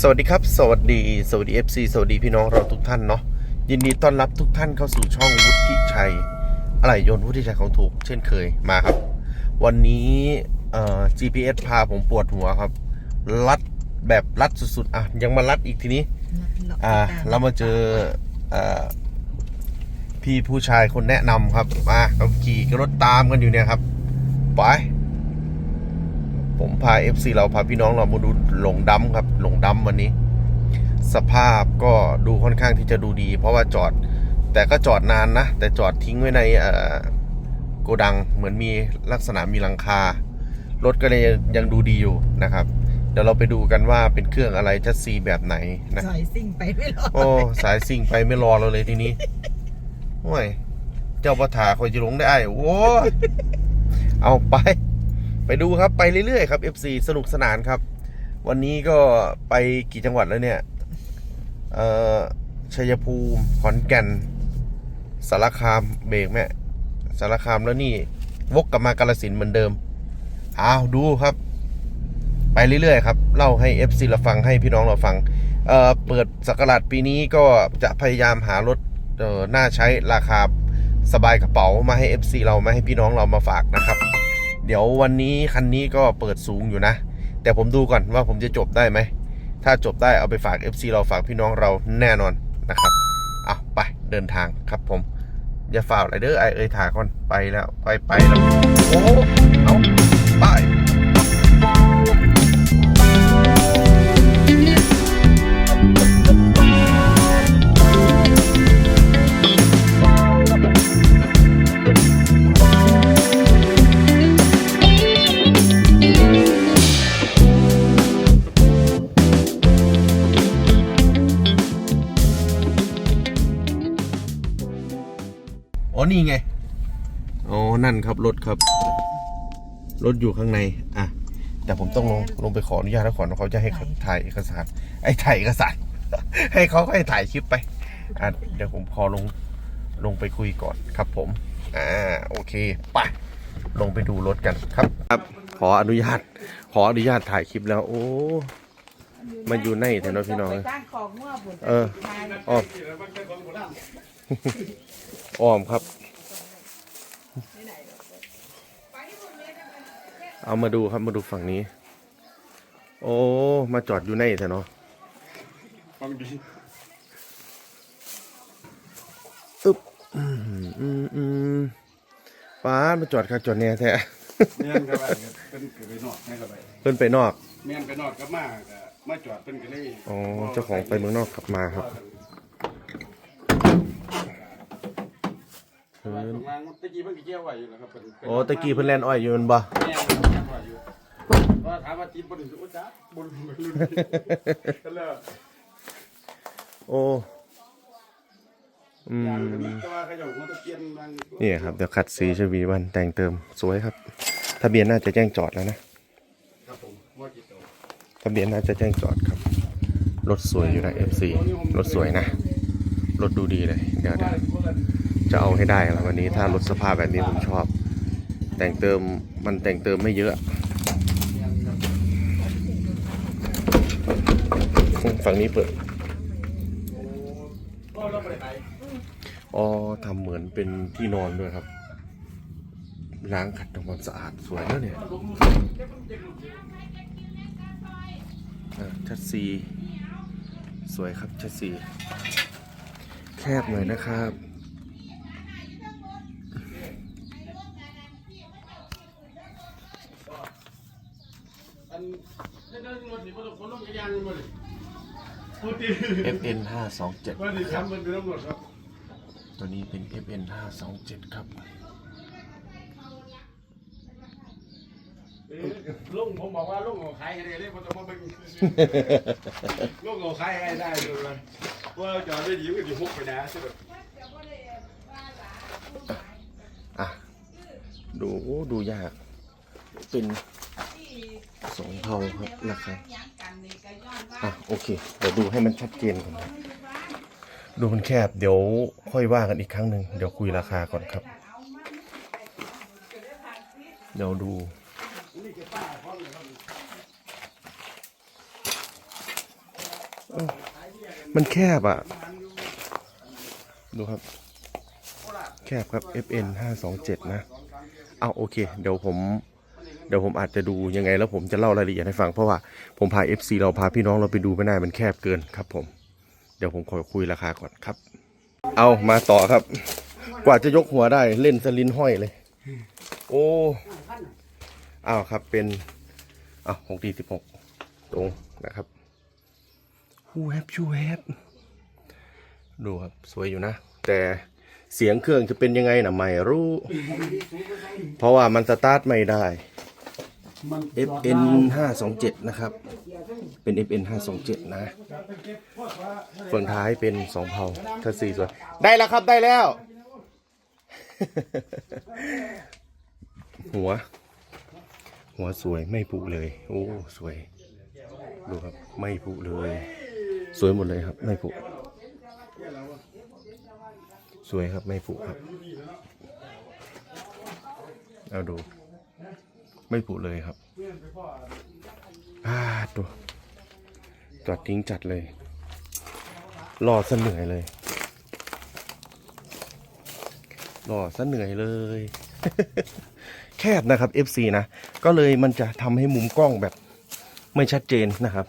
สวัสดีครับ สวัสดี สวัสดี FC สวัสดีพี่น้องเราทุกท่านเนาะยินดีต้อนรับทุกท่านเข้าสู่ช่องวุฒิชัยอะไรยนต์วุฒิชัยของถูก เช่นเคยมาครับ วันนี้เอ่อ GPS พาผมปวดหัวครับ ลัดแบบลัดสุดๆอะยังมาลัดอีกทีนี้ อ่าเรามาเจอเอ่อพี่ผู้ชายคนแนะนำครับมาเราขี่รถตามกันอยู่เนี่ยครับไป ผมพา FC เราพาพี่น้องเรามาดูหลงดำครับ หลงดำวันนี้ สภาพก็ดูค่อนข้างที่จะดูดี เพราะว่าจอด แต่ก็จอดนานนะ แต่จอดทิ้งไว้ในเอ่อโกดังเหมือนมีลักษณะมีหลังคารถก็เลยยังดูดีอยู่นะครับ เดี๋ยวเราไปดูกันว่าเป็นเครื่องอะไรชัดซีแบบไหนนะสายซิ่งไปไม่รอดโอ้สายซิ่งไปไม่รอเราเลยทีนี้โอ้ยเจ้าประถาคอยจะลงได้โอ้ยเอาไป ไปดูครับไปเรื่อยๆครับ FC สนุกสนานครับ วันนี้ก็ไปกี่จังหวัดแล้วเนี่ย เอ่อชัยภูมิขอนแก่นสารคามเบรกแม่สารคามแล้วนี่ วกกลับมากาลสินเหมือนเดิมอ้าวดูครับ ไปเรื่อยๆครับเล่าให้ FC เราฟังให้พี่น้องเราฟังเอ่อเปิดสักราชปีนี้ก็จะพยายามหารถเอ่อน่าใช้ราคาสบายกระเป๋ามาให้ FC เรามาให้พี่น้องเรามาฝากนะครับ เดี๋ยววันนี้คันนี้ก็เปิดสูงอยู่นะ แต่ผมดูก่อนว่าผมจะจบได้ไหม ถ้าจบได้เอาไปฝาก FC เราฝากพี่น้องเราแน่นอนนะครับอะไปเดินทางครับผม อย่าฝ่าอะไรเด้อไอเอ้ยถาก่อนไปแล้ว ไปไปแล้ว โอ้เอา นี่ไง อ๋อ นั่นครับรถครับ รถอยู่ข้างใน อะ แต่ผมต้องลงลงไปขออนุญาตแล้วก่อนว่าเขาจะให้เขาถ่ายเอกสาร ไอ้ถ่ายเอกสาร ให้เขาให้ถ่ายคลิปไป อะ เดี๋ยวผมขอลงลงไปคุยก่อนครับผม อ่า โอเค ไป ลงไปดูรถกันครับ ครับ ขออนุญาต ขออนุญาตถ่ายคลิปแล้ว โอ้มันอยู่ในแถวนั้นพี่น้องไปสร้างของมั่วบุญเอออ้อม อ้อมครับ เอามาดูครับมาดูฝั่งนี้ โอ้ มาจอดอยู่ในแท้เนาะฟังดีตึ๊บอืมอืมอืมป้าดมาจอดครับจอดแน่แท้เมียนกับไปเป็นเกิดไปนอกให้กับไปเพิ่นไปนอกเมียนไปนอกก็มาก็มาจอดเป็นก็เลยอ๋อ เจ้าของไปเมืองนอกกลับมาครับเออตรงตะกี้เพิ่นก็เกี่ยวไว้อยู่แล้วครับเพิ่นโอ้ตะกี้เพิ่นแลนอ้อยอยู่แมันบ่เมียนเกี่ยวไว้อยู่ก็ถามว่าทีมบ่ได้รู้จักบ่รู้บ่รู้ก็เลยโอ้อือย่างม นี้ก็ว่าเขาเจ้าหัวตะเกียนบางนี่ครับเดี๋ยวขัดสีชวีวันแต่งเติมสวยครับ ทะเบียนน่าจะแจ้งจอดแล้วนะครับผมว่ากี่ตัว ทะเบียนน่าจะแจ้งจอดครับรถสวยอยู่นะ FC รถสวยนะรถดูดีเลยเดี๋ยวเดี๋ยว จะเอาให้ได้แล้ววันนี้ถ้ารถสภาพแบบนี้ผมชอบ แต่งเติมมันแต่งเติมไม่เยอะ ฝั่งนี้เปิดอ๋อทำเหมือนเป็นที่นอนด้วยครับ ล้างขัดทำความสะอาดสวยแล้วเนี่ยชัดซีสวยครับชัดซีแคบหน่อยนะครับ อันเดินรถนี่ บ่ต้องคนลงยางบ่เลยโอ้ติ FN 527ว่าดิครับ ทำมันเป็นตำรวจครับตัวนี้เป็น FN 527ครับลุงผมบอกว่าลุงเอาขายให้ได้เลยผมจะมาเป็นลุงเอาขายให้ได้เลยว่าจอดได้ดีก็ดีฮุกไปนะใช่ไหมอะ ดูโอ้ดูยาก เป็น สองเทาครับนะครับอะโอเค เดี๋ยวดูให้มันชัดเจนก่อนนะดูมันแคบเดี๋ยวค่อยว่ากันอีกครั้งหนึ่งเดี๋ยวคุยราคาก่อนครับ เดี๋ยวดูมันแคบอะ ดูครับ แคบครับ FN 527 นะ เอาโอเค เดี๋ยวผม เดี๋ยวผมอาจจะดูยังไงแล้วผมจะเล่ารายละเอียดให้ฟังเพราะว่าผมพา FC เราพาพี่น้องเราไปดูไม่ได้มันแคบเกินครับผม เดี๋ยวผมขอคุยราคาก่อนครับ เอามาต่อครับ กว่าจะยกหัวได้เล่นสลินห้อยเลย โอ้อ้าวครับเป็นอ้าวหกดีสิบหกตรงนะครับฮูแฮปชูแฮปดูครับสวยอยู่นะ แต่เสียงเครื่องจะเป็นยังไงนะไม่รู้ เพราะว่ามันสตาร์ทไม่ได้ FN 527 นะครับ เป็น FN 527 นะเฟืองท้ายเป็นสองเพาคัสซีสวยได้แล้วครับได้แล้ว หัว หัวสวยไม่ผุเลย โอ้ สวย ดูครับ ไม่ผุเลย สวยหมดเลยครับ ไม่ผุสวยครับ ไม่ผุครับ เอาดู ไม่ผุเลยครับอ่าดูจอดทิ้งจัดเลยรอซะเหนื่อยเลยรอซะเหนื่อยเลย แคบนะครับ FC นะ ก็เลยมันจะทำให้มุมกล้องแบบไม่ชัดเจนนะครับ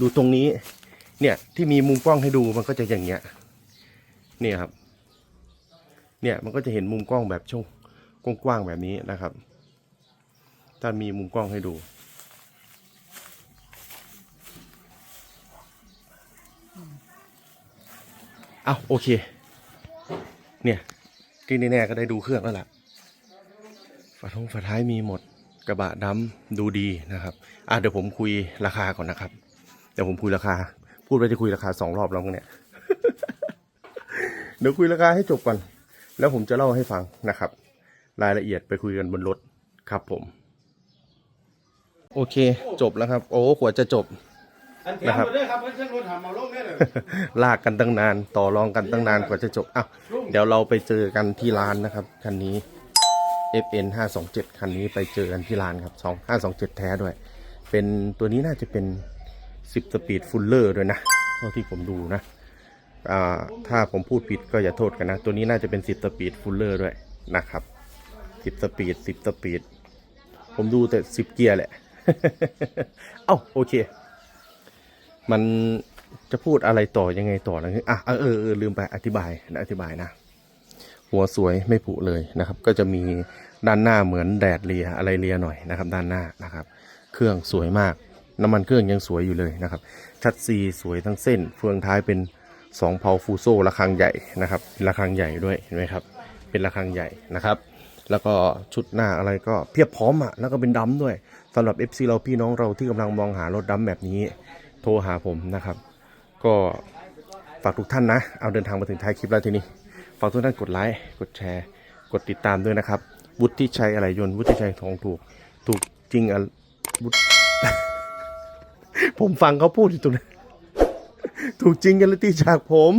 ดูตรงนี้ เนี่ยที่มีมุมกล้องให้ดูมันก็จะอย่างเงี้ย เนี่ยครับ เนี่ยมันก็จะเห็นมุมกล้องแบบช่วงกว้างๆแบบนี้นะครับ ถ้ามีมุมกล้องให้ดูเอาโอเค เนี่ย ที่แน่ๆก็ได้ดูเครื่องแล้วล่ะฝาท้องฝาท้ายมีหมดกระบะดำดูดีนะครับอะเดี๋ยวผมคุยราคาก่อนนะครับ เดี๋ยวผมคุยราคา พูดไปจะคุยราคาสองรอบแล้วเนี่ย เดี๋ยวคุยราคาให้จบก่อน แล้วผมจะเล่าให้ฟังนะครับ รายละเอียดไปคุยกันบนรถครับผม โอเค จบแล้วครับ โอ้กว่าจะจบอันแถมมาด้วยครับเพื่อนรถหามาลงได้เลยลากกันตั้งนาน ต่อรองกันตั้งนานกว่าจะจบอะเดี๋ยวเราไปเจอกันที่ร้านนะครับ คันนี้ FN 527 คันนี้ไปเจอกันที่ร้านครับ2 527 แท้ด้วย เป็นตัวนี้น่าจะเป็น 10 สปีดฟูลเลอร์ด้วยนะ เท่าที่ผมดูนะอ่าถ้าผมพูดผิดก็อย่าโทษกันนะ ตัวนี้น่าจะเป็น 10 สปีดฟูลเลอร์ด้วยนะครับ 10 สปีด 10 สปีด ผมดูแต่ 10 เกียร์แหละ เอ้าโอเค มันจะพูดอะไรต่อยังไงต่อนะอะเออเออเออลืมไปอธิบายนะอธิบายนะ หัวสวยไม่ผุเลยนะครับ ก็จะมีด้านหน้าเหมือนแดดเลียอะไรเลียหน่อยนะครับ ด้านหน้านะครับ เครื่องสวยมาก น้ำมันเครื่องยังสวยอยู่เลยนะครับ ชัดซีสวยทั้งเส้น เฟืองท้ายเป็นสองเพาฟูโซระฆังใหญ่นะครับระฆังใหญ่ด้วยเห็นไหมครับ เป็นระฆังใหญ่นะครับ แล้วก็ชุดหน้าอะไรก็เพียบพร้อมอะแล้วก็เป็นดำด้วย สำหรับ FC เราพี่น้องเราที่กำลังมองหารถดำแบบนี้ โทรหาผมนะครับ ก็ฝากทุกท่านนะ เอาเดินทางมาถึงท้ายคลิปแล้วทีนี้ ฝากทุกท่านกดไลค์ กดแชร์ กดติดตามด้วยนะครับ วุฒิชัยอะไรยนต์วุฒิชัยทองถูก ถูกจริงอะวุฒิผมฟังเขาพูดอยู่ตรงนั้นถูกจริงกันเลยตีจากผม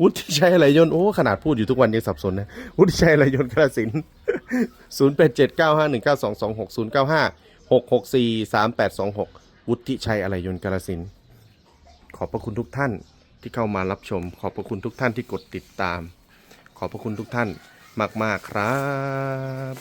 วุฒิชัยอะไรยนต์โอ้ขนาดพูดอยู่ทุกวันยังสับสนนะ วุฒิชัยอะไรยนต์กระสินศูนย์แปดเจ็ดเก้าห้าหนึ่งเก้าสองสองหกศูนย์เก้าห้า หกหกสี่สามแปดสองหกวุฒิชัยอะไรยนต์กระสิน ขอบพระคุณทุกท่านที่เข้ามารับชม ขอบพระคุณทุกท่านที่กดติดตาม ขอบพระคุณทุกท่านมาก ๆ ครับ